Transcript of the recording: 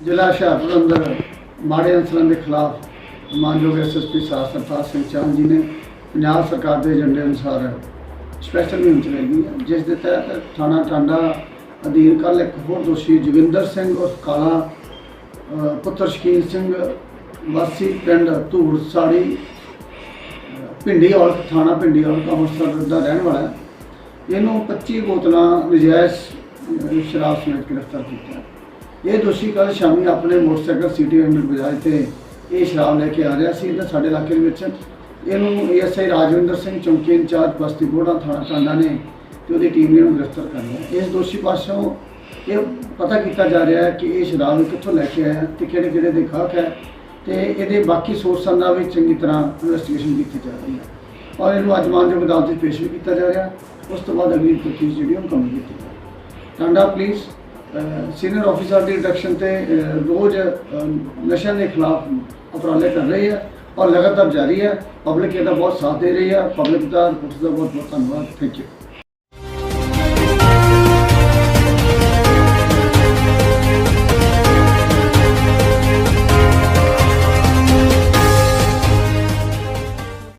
ਜ਼ਿਲ੍ਹਾ ਹੁਸ਼ਿਆਰਪੁਰ ਅੰਦਰ ਮਾੜੇ ਅਨਸਰਾਂ ਦੇ ਖਿਲਾਫ ਮਾਨਯੋਗ ਐਸਐਸਪੀ ਸਾਹਿਬ ਸਰਤਾਜ ਸਿੰਘ ਚਾਹਨ ਜੀ ਨੇ ਪੰਜਾਬ ਸਰਕਾਰ ਦੇ ਏਜੰਡੇ ਅਨੁਸਾਰ ਸਪੈਸ਼ਲ ਮੁਹਿੰਮ ਚਲਾਈ ਹੈ ਜਿਸ ਦੇ ਤਹਿਤ ਥਾਣਾ ਟਾਂਡਾ ਅਧੀਨ ਕੱਲ ਇੱਕ ਹੋਰ ਦੋਸ਼ੀ ਜੋਗਿੰਦਰ ਸਿੰਘ ਉਰਫ ਕਾਲਾ ਪੁੱਤਰ ਸ਼ਕੀਨ ਸਿੰਘ ਵਾਸੀ ਪਿੰਡ ਧੂੜ ਸਾੜੀ ਅ, ਭਿੰਡੀ ਔਲਖ ਥਾਣਾ ਭਿੰਡੀ ਔਲਖ ਅੰਮ੍ਰਿਤਸਰ ਦਾ ਰਹਿਣ ਵਾਲਾ ਹੈ। ਇਹਨੂੰ 25 ਬੋਤਲਾਂ ਨਜਾਇਜ਼ ਸ਼ਰਾਬ ਸਮੇਤ ਗ੍ਰਿਫਤਾਰ ਕੀਤਾ ਇਹ ਦੋਸ਼ੀ ਕੱਲ ਸ਼ਾਮੀ ਆਪਣੇ ਮੋਟਰਸਾਈਕਲ ਸਿਟੀ ਐਂਡ ਬਜਾਜ ਤੇ ਇਹ ਸ਼ਰਾਬ ਲੈ ਕੇ ਆ ਰਿਹਾ ਸੀ ਤਾਂ ਸਾਡੇ ਇਲਾਕੇ ਦੇ ਵਿੱਚ। ਇਹਨੂੰ ਏਐਸਆਈ ਰਾਜਵਿੰਦਰ ਸਿੰਘ ਚੌਂਕੀ ਇੰਚਾਰਜ ਬਸਤੀ ਬੋੜਾ ਥਾਣਾ ਟਾਂਡਾ ਨੇ ਤੇ ਉਹਦੀ ਟੀਮ ਨੇ ਉਹਨੂੰ ਗ੍ਰਿਫਤਾਰ ਕਰ ਲਿਆ। ਇਸ ਦੋਸ਼ੀ ਪਾਸੋਂ ਇਹ ਪਤਾ ਕੀਤਾ ਜਾ ਰਿਹਾ ਹੈ ਕਿ ਇਹ ਸ਼ਰਾਬ ਕਿੱਥੋਂ ਲੈ ਕੇ ਆਇਆ ਤੇ ਕਿਹੜੇ ਕਿਹੜੇ ਦੇ ਖਾਕ ਹੈ ਤੇ ਇਹਦੇ ਬਾਕੀ ਸੋਰਸਾਂ ਦਾ ਵੀ ਚੰਗੀ ਤਰ੍ਹਾਂ ਇਨਵੈਸਟੀਗੇਸ਼ਨ ਕੀਤੀ ਜਾ ਰਹੀ ਹੈ। ਔਰ ਇਹਨੂੰ ਅੱਜ ਮਾਨਯੋਗ ਅਦਾਲਤ ਵਿੱਚ ਪੇਸ਼ ਵੀ ਕੀਤਾ ਜਾ ਰਿਹਾ। ਉਸ ਤੋਂ ਬਾਅਦ ਅਗਲੀ ਤਫਤੀਸ਼ ਜਿਹੜੀ ਉਹ ਮੁਕੰਮਲ ਕੀਤੀ ਜਾਵੇਗੀ ਟਾਂਡਾ ਪੁਲਿਸ ਸੀਨੀਅਰ ਅਫੀਸਰ ਦੀ ਡਾਇਰੈਕਸ਼ਨ ਤੇ ਰੋਜ਼ ਨਸ਼ਿਆਂ ਦੇ ਖਿਲਾਫ ਉਪਰਾਲੇ ਕਰ ਰਹੀ ਹੈ ਔਰ ਲਗਾਤਾਰ ਜਾਰੀ ਹੈ ਪਬਲਿਕ ਇਹਦਾ ਬਹੁਤ ਸਾਥ ਦੇ ਰਹੀ ਹੈ ਪਬਲਿਕ ਦਾ ਪੁਲਿਸ ਦਾ ਬਹੁਤ ਬਹੁਤ ਧੰਨਵਾਦ। Thank you